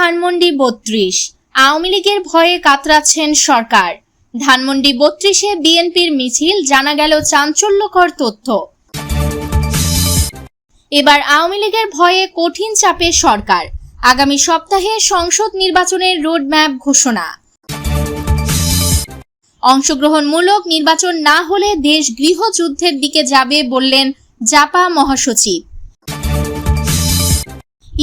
ধানমন্ডি বত্রিশ। আওয়ামী লীগের ভয়ে কাতরাচ্ছেন সরকার। ধানমন্ডি বত্রিশে বিএনপির মিছিল, জানা গেল চাঞ্চল্যকর তথ্য। এবার আওয়ামী লীগের ভয়ে কঠিন চাপে সরকার। আগামী সপ্তাহে সংসদ নির্বাচনের রোডম্যাপ ঘোষণা। অংশগ্রহণমূলক নির্বাচন না হলে দেশ গৃহযুদ্ধের দিকে যাবে বললেন জাপা মহাসচিব।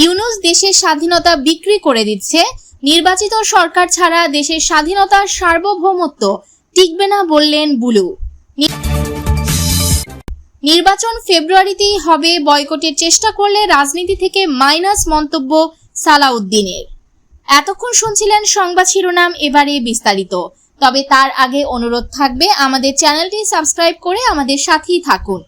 ইউনুস দেশের স্বাধীনতা বিক্রি করে দিচ্ছে। নির্বাচিত সরকার ছাড়া দেশের স্বাধীনতার সার্বভৌমত্ব টিকবে না বললেন বুলু। নির্বাচন ফেব্রুয়ারিতেই হবে বয়কটের চেষ্টা করলে রাজনীতি থেকে মাইনাস মন্তব্য সালাউদ্দিনের। এতক্ষণ শুনছিলেন সংবাদ শিরোনাম, এবারে বিস্তারিত। তবে তার আগে অনুরোধ থাকবে আমাদের চ্যানেলটি সাবস্ক্রাইব করে আমাদের সাথেই থাকুন।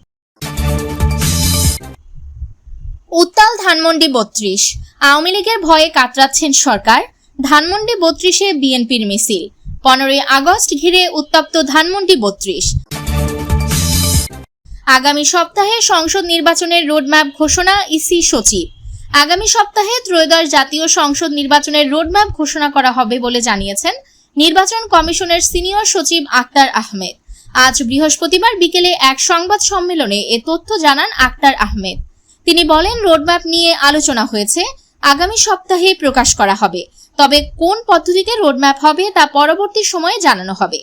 উত্তাল ধানমন্ডি বত্রিশ। আওয়ামী লীগের ভয়ে কাতরাচ্ছেন সরকার। ধানমন্ডি বত্রিশে বিএনপির মিছিল। পনেরোই আগস্ট ঘিরে উত্তপ্ত ধানমন্ডি বত্রিশ। আগামী সপ্তাহে সংসদ নির্বাচনের রোডম্যাপ ঘোষণা ইসি সচিব। আগামী সপ্তাহে ত্রয়োদশ জাতীয় সংসদ নির্বাচনের রোডম্যাপ ঘোষণা করা হবে বলে জানিয়েছেন নির্বাচন কমিশনের সিনিয়র সচিব আক্তার আহমেদ। আজ বৃহস্পতিবার বিকেলে এক সংবাদ সম্মেলনে এ তথ্য জানান আক্তার আহমেদ। তিনি বলেন রোডম্যাপ নিয়ে আলোচনা হয়েছে। আগামী সপ্তাহে প্রকাশ করা হবে। তবে কোন পদ্ধতিতে রোডম্যাপ হবে তা পরবর্তী সময়ে জানানো হবে।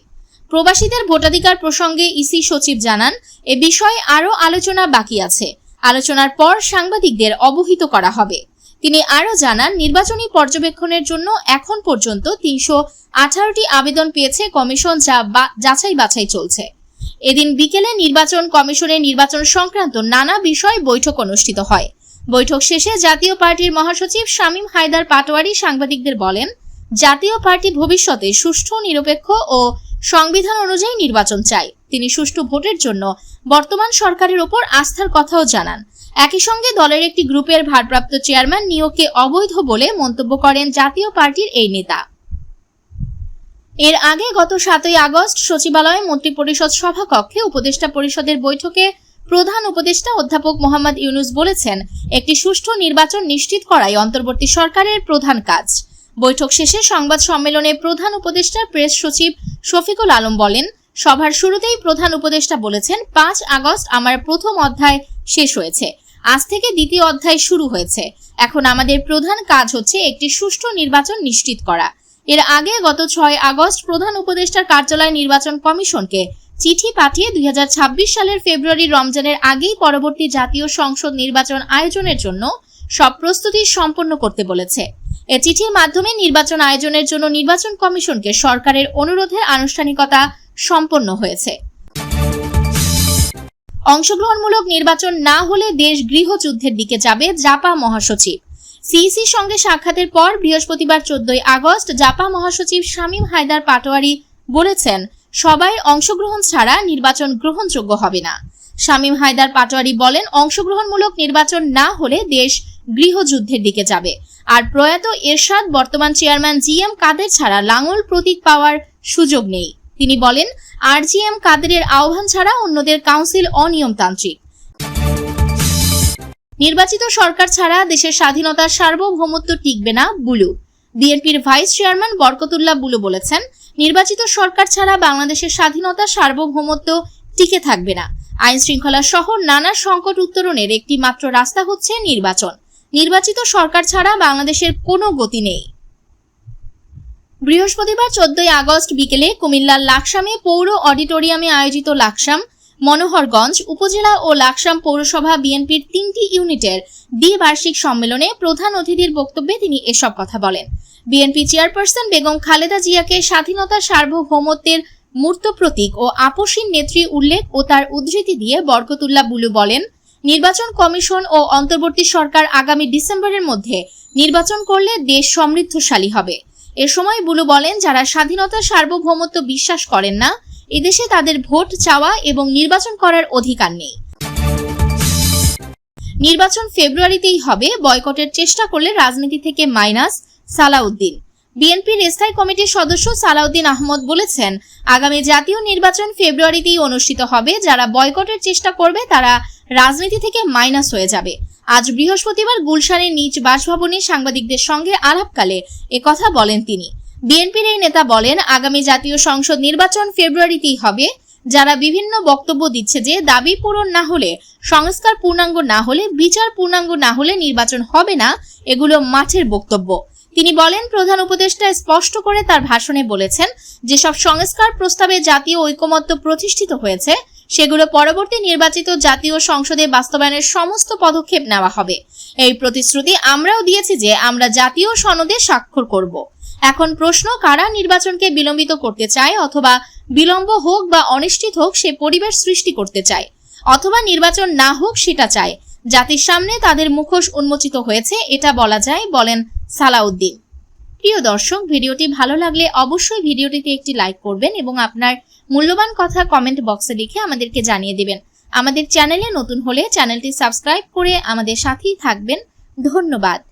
প্রবাসীদের ভোটাধিকার প্রসঙ্গে ইসি সচিব জানান, এ বিষয়ে আরও আলোচনা বাকি আছে। আলোচনার পর সাংবাদিকদের অবহিত করা হবে। তিনি আরও জানান, নির্বাচনী পর্যবেক্ষণের জন্য এখন পর্যন্ত তিনশো আঠারোটি আবেদন পেয়েছে। কমিশন যা যাচাই বাছাই চলছে। এদিন বিকেলে নির্বাচন কমিশনের নির্বাচন সংক্রান্ত নানা বিষয় বৈঠক অনুষ্ঠিত হয়। বৈঠক শেষে জাতীয় পার্টির মহাসচিব শামীম হায়দার পাটোয়ারি সাংবাদিকদের বলেন, জাতীয় পার্টি ভবিষ্যতে সুষ্ঠু, নিরপেক্ষ ও সংবিধান অনুযায়ী নির্বাচন চায়। তিনি সুষ্ঠু ভোটের জন্য বর্তমান সরকারের ওপর আস্থার কথাও জানান। একই সঙ্গে দলের একটি গ্রুপের ভারপ্রাপ্ত চেয়ারম্যান নিয়োগকে অবৈধ বলে মন্তব্য করেন জাতীয় পার্টির এই নেতা। এর আগে গত সাতই আগস্ট সচিবালয়ে মন্ত্রিপরিষদ সভাকক্ষে উপদেষ্টা পরিষদের বৈঠকে প্রধান উপদেষ্টা অধ্যাপক মোহাম্মদ ইউনুস বলেছেন, একটি সুষ্ঠু নির্বাচন নিশ্চিত করাই অন্তর্বর্তী সরকারের প্রধান কাজ। বৈঠক শেষে সংবাদ সম্মেলনে প্রধান উপদেষ্টা প্রেস সচিব শফিকুল আলম বলেন, সভার শুরুতেই প্রধান উপদেষ্টা বলেছেন, পাঁচ আগস্ট আমার প্রথম অধ্যায় শেষ হয়েছে, আজ থেকে দ্বিতীয় অধ্যায় শুরু হয়েছে। এখন আমাদের প্রধান কাজ হচ্ছে একটি সুষ্ঠু নির্বাচন নিশ্চিত করা। এর আগে গত ছয় আগস্ট প্রধান উপদেষ্টার কার্যালয় নির্বাচন কমিশনকে চিঠি পাঠিয়ে দুই সালের ফেব্রুয়ারি রমজানের আগেই পরবর্তী জাতীয় সংসদ নির্বাচন আয়োজনের জন্য সব প্রস্তুতি সম্পন্ন করতে বলেছে। এ চিঠির মাধ্যমে নির্বাচন আয়োজনের জন্য নির্বাচন কমিশনকে সরকারের অনুরোধের আনুষ্ঠানিকতা সম্পন্ন হয়েছে। অংশগ্রহণমূলক নির্বাচন না হলে দেশ গৃহযুদ্ধের দিকে যাবে জাপা মহাসচিব। সিইসির সঙ্গে সাক্ষাতের পর বৃহস্পতিবার চোদ্দই আগস্ট জাপা মহাসচিব শামীম হায়দার পাটোয়ারি বলেছেন, সবাই অংশগ্রহণ ছাড়া নির্বাচন গ্রহণযোগ্য হবে না। শামীম হায়দার পাটোয়ারি বলেন, অংশগ্রহণমূলক নির্বাচন না হলে দেশ গৃহযুদ্ধের দিকে যাবে। আর প্রয়াত এরশাদ, বর্তমান চেয়ারম্যান জি এম কাদের ছাড়া লাঙল প্রতীক পাওয়ার সুযোগ নেই। তিনি বলেন, আর জি এম কাদেরের আহ্বান ছাড়া অন্যদের কাউন্সিল অনিয়মতান্ত্রিক। নির্বাচিত সরকার ছাড়া দেশের স্বাধীনতার সার্বভৌমত্ব টিকবে না বুলু। বিএনপির ভাইস চেয়ারম্যান বরকতুল্লাহ বুলু বলেছেন, নির্বাচিত সরকার ছাড়া বাংলাদেশের স্বাধীনতা সার্বভৌমত্ব টিকে থাকবে না। আইন শৃঙ্খলা সহ নানা সংকট উত্তরণের একটি মাত্র রাস্তা হচ্ছে নির্বাচন। নির্বাচিত সরকার ছাড়া বাংলাদেশের কোনো গতি নেই। বৃহস্পতিবার চোদ্দই আগস্ট বিকেলে কুমিল্লার লাকসামে পৌর অডিটোরিয়ামে আয়োজিত লাকসাম মনোহরগঞ্জ উপজেলা ও লাকসাম পৌরসভা বিএনপির তিনটি ইউনিটের দ্বিবার্ষিক সম্মেলনে প্রধান অতিথির বক্তব্যে তিনি এসব কথা বলেন। বিএনপি চেয়ারপারসন বেগম খালেদা জিয়াকে স্বাধীনতা সার্বভৌমত্বের মূর্ত প্রতীক ও আপসীন নেত্রী উল্লেখ ও তার উদ্ধৃতি দিয়ে বরকতুল্লাহ বুলু বলেন, নির্বাচন কমিশন ও অন্তর্বর্তী সরকার আগামী ডিসেম্বরের মধ্যে নির্বাচন করলে দেশ সমৃদ্ধশালী হবে। এ সময় বুলু বলেন, যারা স্বাধীনতা সার্বভৌমত্ব বিশ্বাস করেন না এদেশে তাদের ভোট চাওয়া এবং নির্বাচন করার অধিকার নেই। নির্বাচন ফেব্রুয়ারিতেই হবে, বয়কটের চেষ্টা করলে রাজনীতি থেকে মাইনাস সালাউদ্দিন। বিএনপির স্থায়ী কমিটির সদস্য সালাউদ্দিন আহমদ বলেছেন, আগামী জাতীয় নির্বাচন ফেব্রুয়ারিতেই অনুষ্ঠিত হবে, যারা বয়কটের চেষ্টা করবে তারা রাজনীতি থেকে মাইনাস হয়ে যাবে। আজ বৃহস্পতিবার গুলশানের নিজ বাসভবনে সাংবাদিকদের সঙ্গে আলাপকালে একথা বলেন তিনি। বিএনপির এই নেতা বলেন, আগামী জাতীয় সংসদ নির্বাচন ফেব্রুয়ারিতেই হবে। যারা বিভিন্ন বক্তব্য দিচ্ছে যে দাবি পূরণ না হলে, সংস্কার পূর্ণাঙ্গ না হলে, বিচার পূর্ণাঙ্গ না হলে নির্বাচন হবে না, এগুলো মাঠের বক্তব্য। তিনি বলেন, প্রধান উপদেষ্টা স্পষ্ট করে তার ভাষণে বলেছেন, যেসব সংস্কার প্রস্তাবে জাতীয় ঐকমত্য প্রতিষ্ঠিত হয়েছে, সেগুলো পরবর্তী নির্বাচিত জাতীয় সংসদে বাস্তবায়নের সমস্ত পদক্ষেপ নেওয়া হবে। এই প্রতিশ্রুতি আমরাও দিয়েছি যে আমরা জাতীয় সনদে স্বাক্ষর করব। এখন প্রশ্ন, কারা নির্বাচনকে বিলম্বিত করতে চায় অথবা বিলম্ব হোক বা অনিশ্চিত হোক সে পরিবেশ সৃষ্টি করতে চায়? অথবা নির্বাচন না হোক সেটা চায়। জাতির সামনে তাদের মুখোশ উন্মোচিত হয়েছে, এটা বলা যায়, বলেন সালাউদ্দিন। প্রিয় দর্শক, ভিডিওটি ভালো লাগলে অবশ্যই ভিডিওটিতে একটি লাইক করবেন এবং আপনার মূল্যবান কথা কমেন্ট বক্সে লিখে আমাদেরকে জানিয়ে দিবেন। আমাদের চ্যানেলে নতুন হলে চ্যানেলটি সাবস্ক্রাইব করে আমাদের সাথেই থাকবেন। ধন্যবাদ।